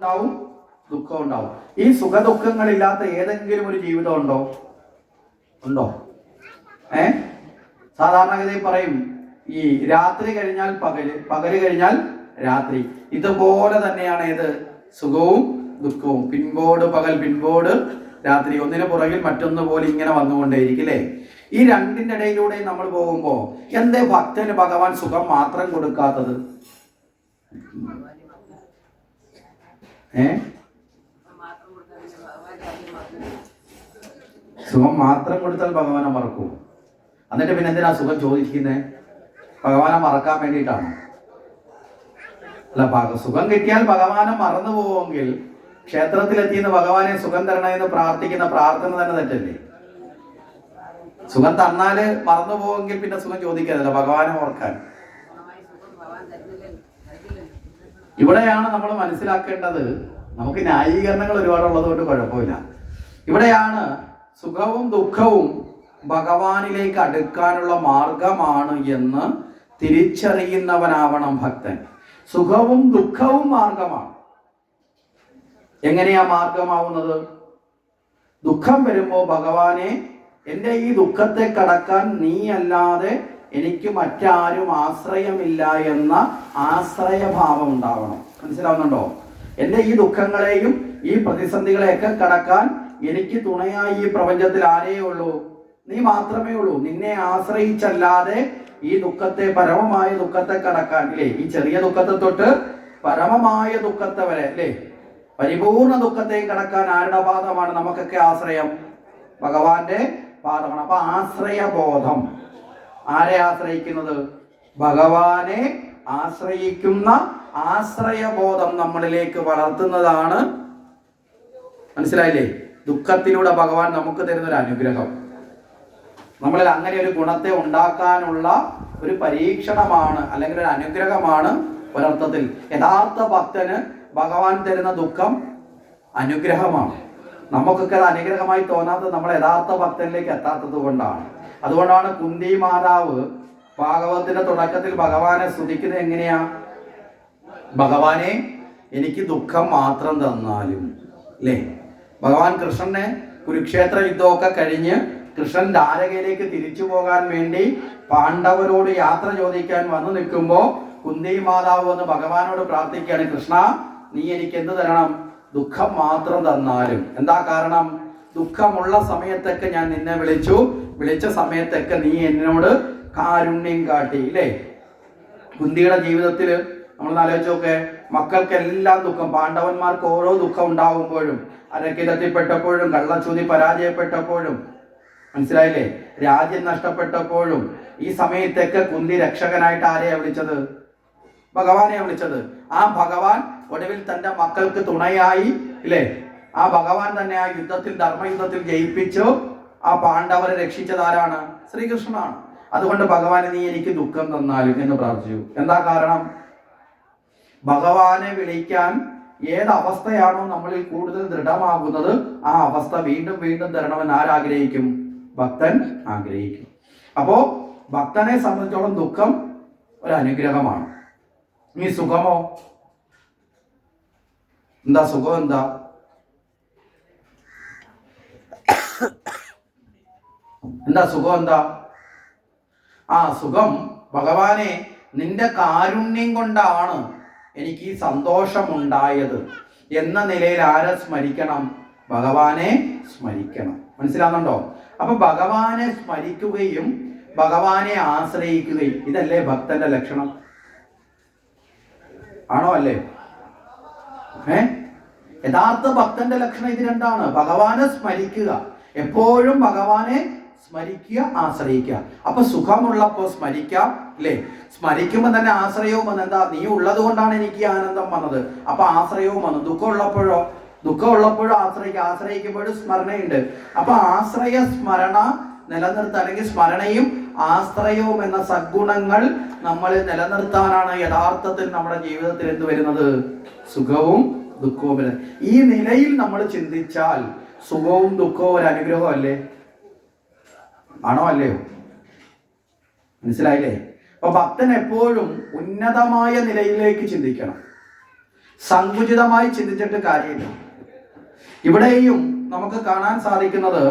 ഉണ്ടാവും ദുഃഖം ഉണ്ടാവും. ഈ സുഖദുഃഖങ്ങളില്ലാത്ത ഏതെങ്കിലും ഒരു ജീവിതം ഉണ്ടോ? ഉണ്ടോ? ഏ? സാധാരണഗതിയിൽ പറയും ഈ രാത്രി കഴിഞ്ഞാൽ പകൽ പകൽ കഴിഞ്ഞാൽ രാത്രി. ഇതുപോലെ തന്നെയാണ് ഏത്? സുഖവും ദുഃഖവും. പിൻപോട് പകൽ പിൻപോട് രാത്രി. ഒന്നിന് പുറകിൽ മറ്റൊന്ന് പോലെ ഇങ്ങനെ വന്നുകൊണ്ടേയിരിക്കും അല്ലേ? ഈ രണ്ടിന്റെ ഇടയിലൂടെ നമ്മൾ പോകുമ്പോൾ എന്തേ ഭക്തന് ഭഗവാൻ സുഖം മാത്രം കൊടുക്കാത്തത്? സുഖം മാത്രം കൊടുത്താൽ ഭഗവാനെ മറക്കൂ എന്നിട്ട് പിന്നെ എന്തിനാ സുഖം ചോദിക്കുന്നത് ഭഗവാനെ മറക്കാൻ വേണ്ടിയിട്ടാണ്? അല്ല സുഖം കിട്ടിയാൽ ഭഗവാനെ മറന്നു പോവുമെങ്കിൽ ക്ഷേത്രത്തിലെത്തിയെന്ന് ഭഗവാനെ സുഖം എന്ന് പ്രാർത്ഥിക്കുന്ന പ്രാർത്ഥന തന്നെ തെറ്റല്ലേ? സുഖം തന്നാൽ മറന്നു പോവെങ്കിൽ പിന്നെ സുഖം ചോദിക്കാതല്ല ഭഗവാനെ ഓർക്കാൻ. ഇവിടെയാണ് നമ്മൾ മനസ്സിലാക്കേണ്ടത് നമുക്ക് ന്യായീകരണങ്ങൾ ഒരുപാടുള്ളത് കൊണ്ട് കുഴപ്പമില്ല. ഇവിടെയാണ് സുഖവും ദുഃഖവും ഭഗവാനിലേക്ക് അടുക്കാനുള്ള മാർഗമാണ് എന്ന് തിരിച്ചറിയുന്നവനാവണം ഭക്തൻ. സുഖവും ദുഃഖവും മാർഗമാണ്. എങ്ങനെയാ മാർഗമാവുന്നത്? ദുഃഖം വരുമ്പോൾ ഭഗവാനെ എന്റെ ഈ ദുഃഖത്തെ കടക്കാൻ നീ അല്ലാതെ എനിക്ക് മറ്റാരും ആശ്രയമില്ല എന്ന ആശ്രയഭാവം ഉണ്ടാവണം. മനസ്സിലാവുന്നുണ്ടോ? എന്റെ ഈ ദുഃഖങ്ങളെയും ഈ പ്രതിസന്ധികളെയൊക്കെ കടക്കാൻ എനിക്ക് തുണയായി ഈ പ്രപഞ്ചത്തിൽ ആരേ ഉള്ളൂ? നീ മാത്രമേ ഉള്ളൂ. നിന്നെ ആശ്രയിച്ചല്ലാതെ ഈ ദുഃഖത്തെ പരമമായ ദുഃഖത്തെ കടക്കാൻ അല്ലേ ഈ ചെറിയ ദുഃഖത്തെ തൊട്ട് പരമമായ ദുഃഖത്തെ വരെ അല്ലേ പരിപൂർണ ദുഃഖത്തെ കടക്കാൻ ആരുടെ പാദമാണ്? നമുക്കൊക്കെ ആശ്രയം. ഭഗവാന്റെ പാദമാണ്. അപ്പൊ ആശ്രയബോധം. ആരെ ആശ്രയിക്കുന്നത്? ഭഗവാനെ ആശ്രയിക്കുന്ന ആശ്രയബോധം നമ്മളിലേക്ക് വളർത്തുന്നതാണ്. മനസ്സിലായില്ലേ? ദുഃഖത്തിലൂടെ ഭഗവാൻ നമുക്ക് തരുന്ന ഒരു അനുഗ്രഹം. നമ്മളിൽ അങ്ങനെ ഒരു ഗുണത്തെ ഉണ്ടാക്കാനുള്ള ഒരു പരീക്ഷണമാണ് അല്ലെങ്കിൽ ഒരു അനുഗ്രഹമാണ് ഒരർത്ഥത്തിൽ. യഥാർത്ഥ ഭക്തന് ഭഗവാൻ തരുന്ന ദുഃഖം അനുഗ്രഹമാണ്. നമുക്കൊക്കെ അത് അനുഗ്രഹമായി തോന്നാത്തത് നമ്മൾ യഥാർത്ഥ ഭക്തനിലേക്ക് എത്താത്തത് കൊണ്ടാണ്. അതുകൊണ്ടാണ് കുന്തി മാതാവ് ഭാഗവത്തിന്റെ തുടക്കത്തിൽ ഭഗവാനെ സ്തുതിക്കുന്നത് എങ്ങനെയാ? ഭഗവാനെ എനിക്ക് ദുഃഖം മാത്രം തന്നാലും അല്ലേ ഭഗവാൻ കൃഷ്ണനെ കുരുക്ഷേത്ര യുദ്ധമൊക്കെ കഴിഞ്ഞ് കൃഷ്ണൻ ദ്വാരകയിലേക്ക് തിരിച്ചു പോകാൻ വേണ്ടി പാണ്ഡവരോട് യാത്ര ചോദിക്കാൻ വന്നു നിൽക്കുമ്പോൾ കുന്തി മാതാവ് വന്ന് ഭഗവാനോട് പ്രാർത്ഥിക്കുകയാണ് കൃഷ്ണ നീ എനിക്ക് എന്ത് തരണം? ദുഃഖം മാത്രം തന്നാലും. എന്താ കാരണം? ദുഃഖമുള്ള സമയത്തൊക്കെ ഞാൻ നിന്നെ വിളിച്ചു. വിളിച്ച സമയത്തൊക്കെ നീ എന്നോട് കാരുണ്യം കാട്ടി ഇല്ലേ? കുന്തിയുടെ ജീവിതത്തിൽ നമ്മൾ ആലോചിച്ച് നോക്കെ. മക്കൾക്കെല്ലാം ദുഃഖം. പാണ്ഡവന്മാർക്ക് ഓരോ ദുഃഖം ഉണ്ടാകുമ്പോഴും അരക്കിലെത്തിപ്പെട്ടപ്പോഴും കള്ളച്ചൂതി പരാജയപ്പെട്ടപ്പോഴും. മനസ്സിലായില്ലേ? രാജ്യം നഷ്ടപ്പെട്ടപ്പോഴും ഈ സമയത്തൊക്കെ കുന്തി രക്ഷകനായിട്ട് ആരെയാണ് വിളിച്ചത്? ഭഗവാനെയാണ് വിളിച്ചത്. ആ ഭഗവാൻ ഒടുവിൽ തന്റെ മക്കൾക്ക് തുണയായി ഇല്ലേ? ആ ഭഗവാൻ തന്നെ ആ യുദ്ധത്തിൽ ധർമ്മയുദ്ധത്തിൽ ജയിപ്പിച്ചു. ആ പാണ്ഡവരെ രക്ഷിച്ചത് ആരാണ്? ശ്രീകൃഷ്ണനാണ്. അതുകൊണ്ട് ഭഗവാനെ നീ എനിക്ക് ദുഃഖം തന്നാലും എന്ന് പ്രാർത്ഥിച്ചു. എന്താ കാരണം? ഭഗവാനെ വിളിക്കാൻ ഏത് അവസ്ഥയാണോ നമ്മളിൽ കൂടുതൽ ദൃഢമാകുന്നത് ആ അവസ്ഥ വീണ്ടും വീണ്ടും തരണമെന്ന് ആരാഗ്രഹിക്കും? ഭക്തൻ ആഗ്രഹിക്കും. അപ്പോ ഭക്തനെ സംബന്ധിച്ചോളം ദുഃഖം ഒരു അനുഗ്രഹമാണ് നീ സുഖമോ? എന്താ സുഖം എന്താ? എന്താ സുഖം എന്താ? ആ സുഖം. ഭഗവാനെ നിന്റെ കാരുണ്യം കൊണ്ടാണ് എനിക്ക് ഈ സന്തോഷമുണ്ടായത്. എന്ന നിലയിൽ ആരെ സ്മരിക്കണം? ഭഗവാനെ സ്മരിക്കണം. മനസ്സിലാകുന്നുണ്ടോ അപ്പൊ ഭഗവാനെ സ്മരിക്കുകയും ഭഗവാനെ ആശ്രയിക്കുകയും ഇതല്ലേ ഭക്തന്റെ ലക്ഷണം? ആണോ അല്ലേ? ഏ? യഥാർത്ഥ ഭക്തന്റെ ലക്ഷണം ഇത് രണ്ടാണ്. ഭഗവാനെ സ്മരിക്കുക. എപ്പോഴും ഭഗവാനെ സ്മരിക്കുക ആശ്രയിക്കുക. അപ്പൊ സുഖമുള്ളപ്പോ സ്മരിക്കാം അല്ലേ സ്മരിക്കുമ്പോൾ തന്നെ ആശ്രയവും വന്ന് എന്താ? നീ ഉള്ളത് കൊണ്ടാണ് എനിക്ക് ആനന്ദം വന്നത്. അപ്പൊ ആശ്രയവും വന്നു. ദുഃഖം ഉള്ളപ്പോഴോ ദുഃഖം ഉള്ളപ്പോഴും ആശ്രയിക്കുക ആശ്രയിക്കുമ്പോഴും സ്മരണയുണ്ട്. അപ്പൊ ആശ്രയ സ്മരണ നിലനിർത്തുക. അല്ലെങ്കിൽ സ്മരണയും ആശ്രയവും എന്ന സദ്ഗുണങ്ങൾ നമ്മൾ നിലനിർത്താനാണ് യഥാർത്ഥത്തിൽ നമ്മുടെ ജീവിതത്തിൽ എന്ത് വരുന്നത്? സുഖവും ദുഃഖവും ഈ നിലയിൽ നമ്മൾ ചിന്തിച്ചാൽ സുഖവും ദുഃഖവും ഒരു അനുഗ്രഹം അല്ലേ? ആണോ അല്ലയോ? മനസ്സിലായില്ലേ? അപ്പൊ ഭക്തൻ എപ്പോഴും ഉന്നതമായ നിലയിലേക്ക് ചിന്തിക്കണം. സങ്കുചിതമായി ചിന്തിച്ചിട്ട് കാര്യമില്ല. ഇവിടെയും നമുക്ക് കാണാൻ സാധിക്കുന്നത്